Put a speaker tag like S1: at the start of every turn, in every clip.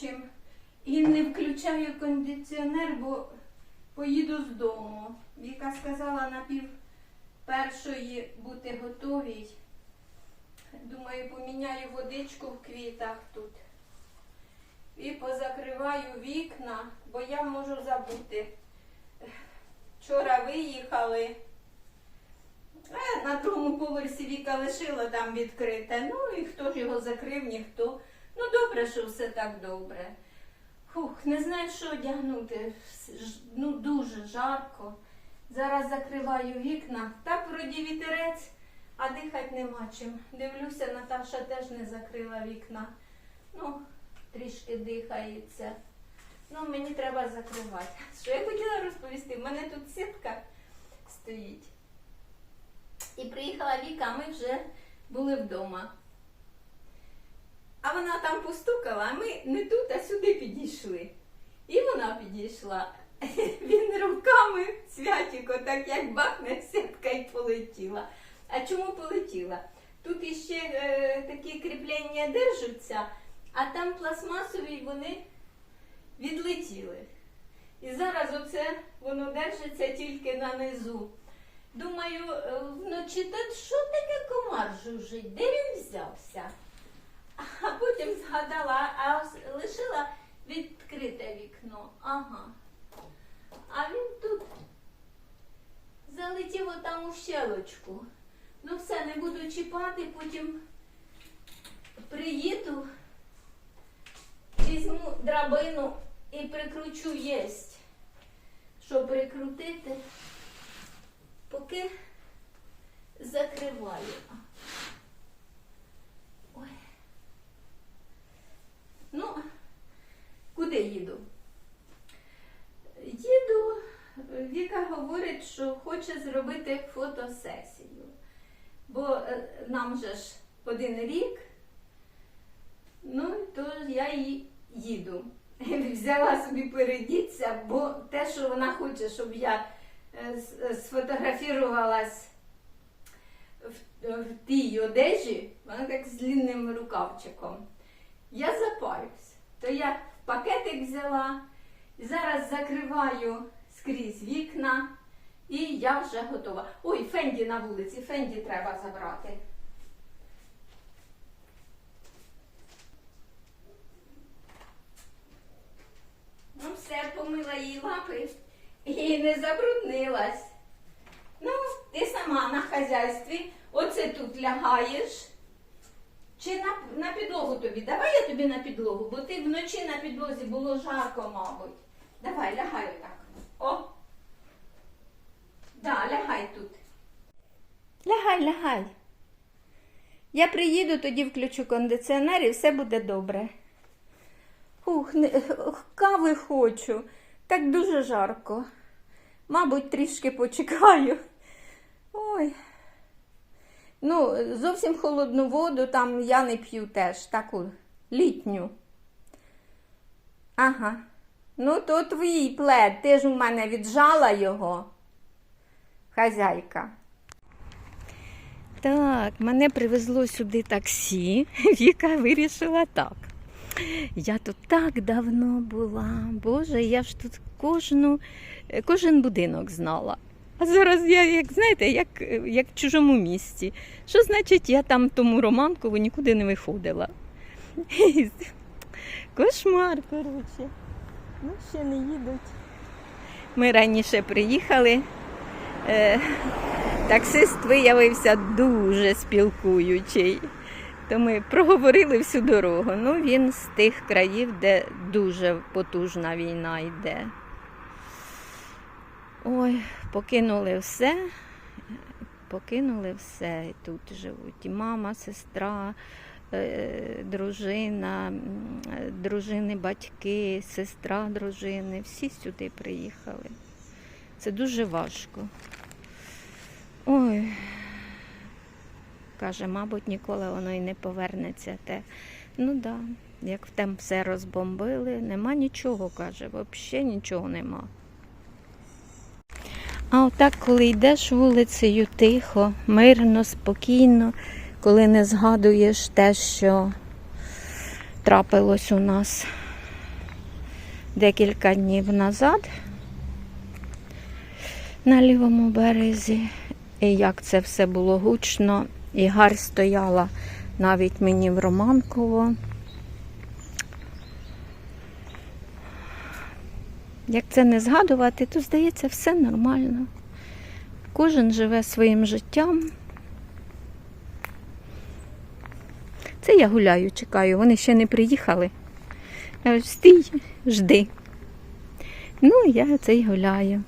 S1: чим. І не включаю кондиціонер, бо поїду з дому. Віка сказала на пів першої бути готовій. Думаю, поміняю водичку в квітах тут. І позакриваю вікна, бо я можу забути. Вчора виїхали. Е, На другому поверсі Віка лишила там відкрите. Ну і хто ж його закрив, ніхто. Ну добре, що все так добре. Фух, не знаю, що одягнути. Ну дуже жарко. Зараз закриваю вікна. Так вроді вітерець, а дихати нема чим. Дивлюся, Наташа теж не закрила вікна. Ну, трішки дихається. Ну, мені треба закривати. Що я хотіла розповісти? У мене тут сітка стоїть. І приїхала Віка, а ми вже були вдома. А вона там постукала, а ми не тут, а сюди підійшли. І вона підійшла. Він руками святіко, так як бахне, сітка й полетіла. А чому полетіла? Тут іще е, такі кріплення держаться, а там пластмасові вони відлетіли. І зараз оце воно держиться тільки на низу. Думаю, е, вночі та що таке комар жужить? Де він взявся? А потім згадала, а лишила відкрите вікно. Ага. А він тут залетів отам у щелочку. Ну все, не буду чіпати, потім приїду, візьму драбину і прикручу єсть. Що прикрутити, поки закриваю. Ой. Ну, куди їду? Їду, Віка говорить, що хоче зробити фотосесію. Бо е, нам же ж один рік, ну то я і їду. Взяла собі передіться, бо те, що вона хоче, щоб я е, е, сфотографірувалась в, тій одежі, вона так з длинним рукавчиком. Я запаюсь. То я пакетик взяла, зараз закриваю скрізь вікна, і я вже готова. Ой, Фенді на вулиці, Фенді треба забрати. Ну, все, помила їй лапи і не забруднилась. Ну, ти сама на хазяйстві, оце тут лягаєш. Чи на, на підлогу тобі? Давай я тобі на підлогу, бо ти вночі на підлозі було жарко, мабуть. Давай, лягай так. О. Да, лягай тут. Лягай, лягай. Я приїду, тоді включу кондиціонер і все буде добре. Ух, не, кави хочу. Так дуже жарко. Мабуть, трішки почекаю. Ой. Ну, зовсім холодну воду там я не п'ю теж, таку літню. Ага. Ну, то твій плед, ти ж у мене віджала його. Хазяйка. Так, мене привезло сюди таксі. Віка вирішила так. Я тут так давно була. Боже, я ж тут кожну, кожен будинок знала. А зараз я, як знаєте, як, як в чужому місті. Що значить, я там тому романкову нікуди не виходила. Кошмар, коротше. Ну, ще не їдуть. Ми раніше приїхали. Е, таксист виявився дуже спілкуючий. То ми проговорили всю дорогу. Ну, він з тих країв, де дуже потужна війна йде. Ой, покинули все, покинули все. Тут живуть. І мама, сестра, е, дружина, дружини, батьки, сестра дружини. Всі сюди приїхали. Це дуже важко. Ой, каже, мабуть, ніколи воно і не повернеться те. Ну да, як там все розбомбили, нема нічого, каже, взагалі нічого нема. А отак, коли йдеш вулицею тихо, мирно, спокійно, коли не згадуєш те, що трапилось у нас декілька днів назад на лівому березі. І як це все було гучно, і гарь стояла навіть мені в Романково. Як це не згадувати, то здається, все нормально. Кожен живе своїм життям. Це я гуляю, чекаю, вони ще не приїхали. Я кажу, стій, жди. Ну, я це й гуляю.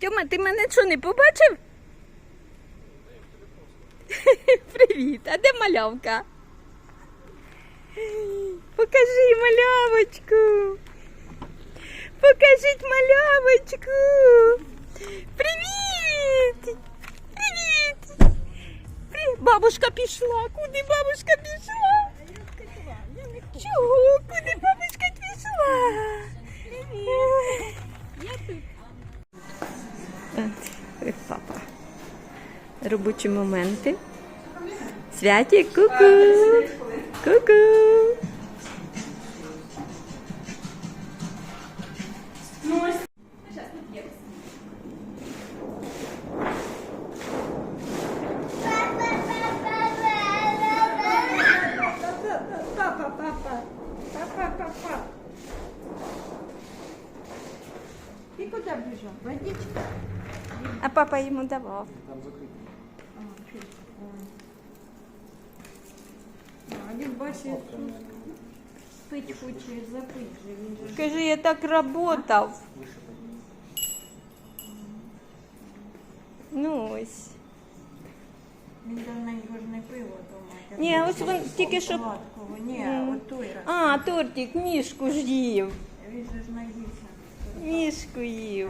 S1: Тьома, ти мене що не побачив? Привіт, а де малявка? Покажи малявочку. Покажіть малявочку. Привіт! Привіт! Бабушка пішла. Куди бабушка пішла? Чого? Куди бабушка пішла? Привіт! От, папа. Робочі моменти. Святі, ку-ку. Ку-ку.
S2: Ты куда бежал? Водичка?
S1: А папа йому давав.
S2: А він бачить, пить хоче, запить же, він же. ж-
S1: Скажи, я так работав. Ну ось.
S2: Він давненько ж не пив дома.
S1: Ні, ось він тільки що.
S2: Сладкого, ні,
S1: Мгм.
S2: от той раз.
S1: А, тортик, мішку ж їв.
S2: Він же ж наївся.
S1: Мішку їв.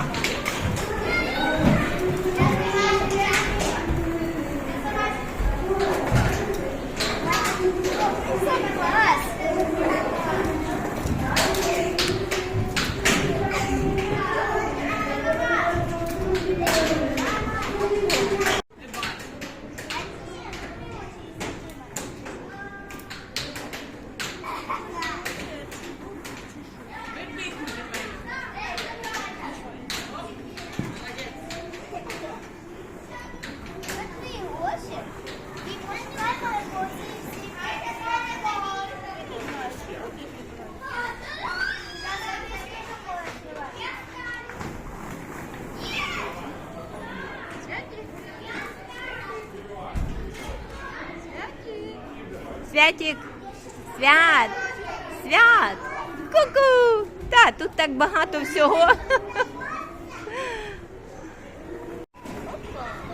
S1: Stop! Святик, свят, свят, ку-ку. Та, тут так багато всього.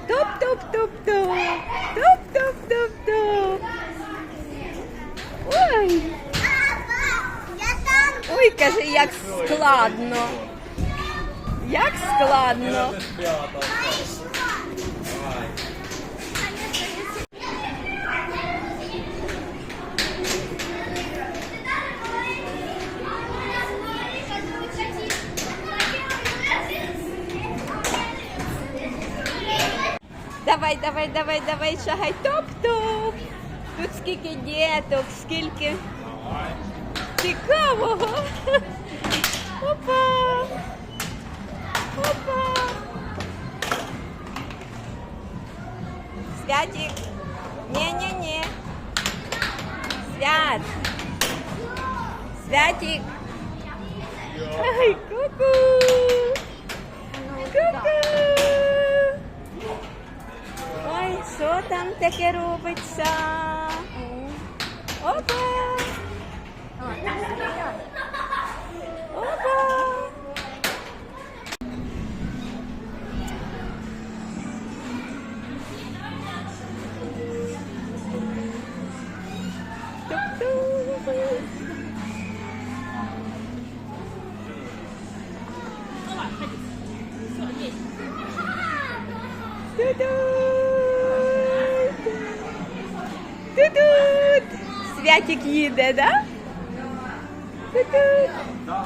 S1: Топ-топ-топ-топ. Топ-топ-топ-топ. Ой, ой, каже, як складно. Як складно. Давай, давай, давай, давай, шагай, топ-топ. Тут скільки діток, скільки цікавого. Опа. Опа. Святик. Ні-ні-ні. Свят. Святик. Ай, ку-ку. Ку-ку. Там таке робиться? Опа! Опа! Ту-ду! Ту-ду! Святик їде, да? Ту-ту.
S3: Да.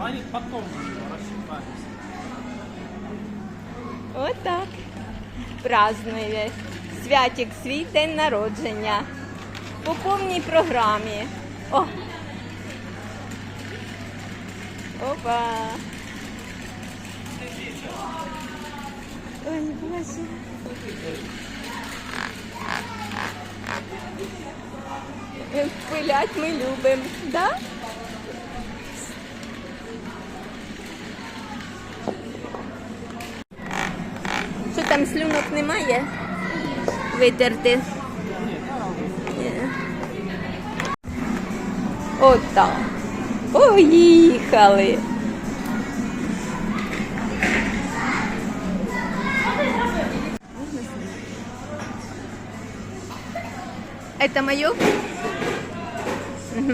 S3: Они потом рассчитались.
S1: Отак. Празднує Святик свій день народження. По повній програмі. О! Опа! Ой, боже. Е, Пилять ми любимо, да? Що там слюнок немає? Витерти. Ні. Отак. Поїхали. Это моє? Угу.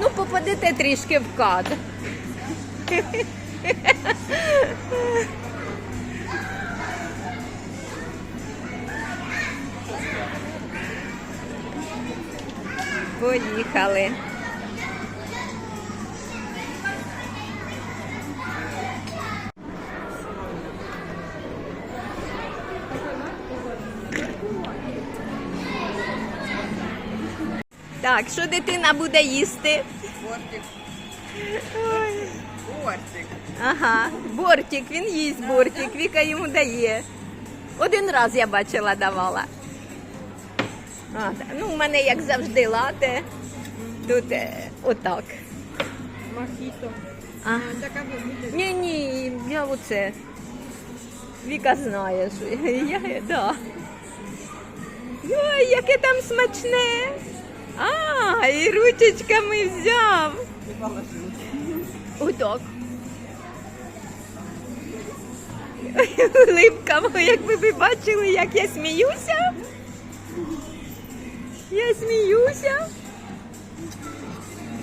S1: Ну, попадете трішки в кадр. Поїхали. Так, що дитина буде їсти?
S4: Бортик.
S1: Ой.
S4: Бортик.
S1: Ага, бортик, він їсть бортик, Віка йому дає. Один раз я бачила, давала. А, так. ну, у мене, як завжди, лате. Тут е, отак.
S2: Мохіто.
S1: А.
S2: Така буде.
S1: Ні, ні, я оце. Віка знає, що я, я да. Ой, яке там смачне. А, і ручечками взяв. Отак. Улипка моя, якби ви бачили, як я сміюся. Я сміюся.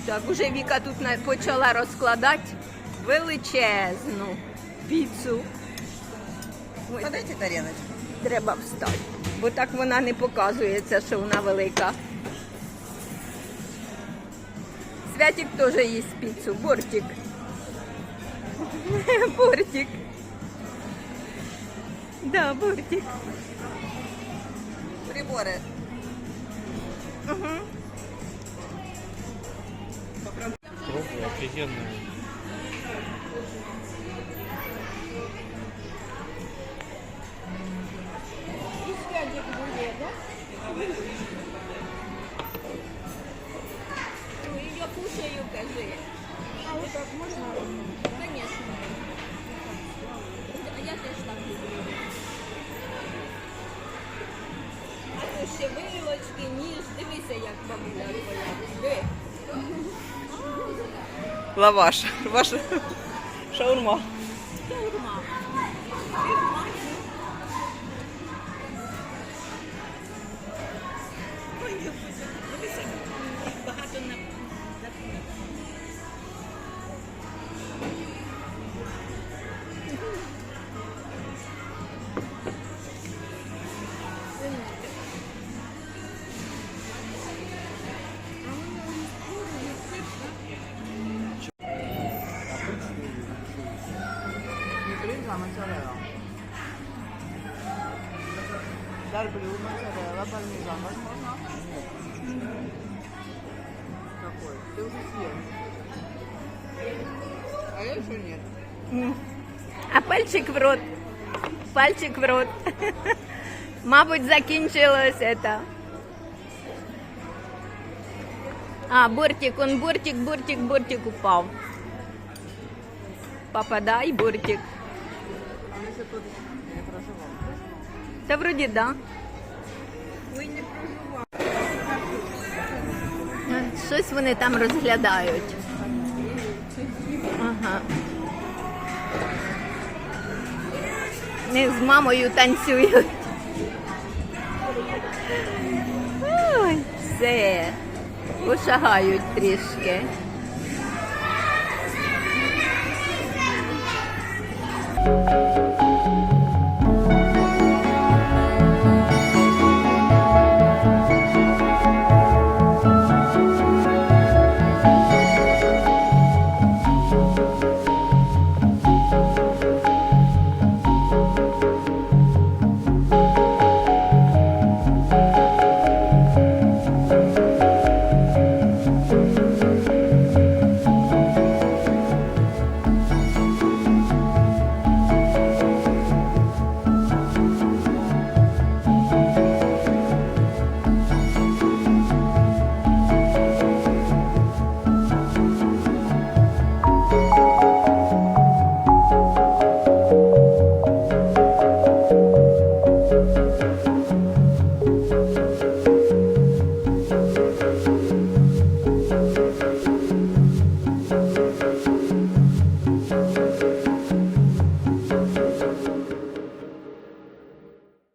S1: Так, уже Віка тут почала розкладати величезну піцу.
S4: Подайте тарелочку.
S1: треба встати, бо так вона не показується, що вона велика. Святик теж їсть піцу. Бортик. Бортик. Да, бортик.
S4: Прибори.
S3: Пробую, офигенная.
S4: Лаваш. Ваш шаурма.
S1: Шаурма.
S4: Дарблю, моцарелла, пармезан. Возможно? Какой? Ты уже съел. А я еще нет.
S1: А пальчик в рот. Пальчик в рот. Мабуть, закінчилось это. А, бортик, он бортик, бортик, бортик упав. Попадай, бортик.
S4: А
S1: Та вроді да.
S2: Ви не проживали.
S1: Щось вони там розглядають. Ага. Не з мамою танцюють. Ой, все. Пошагають трішки.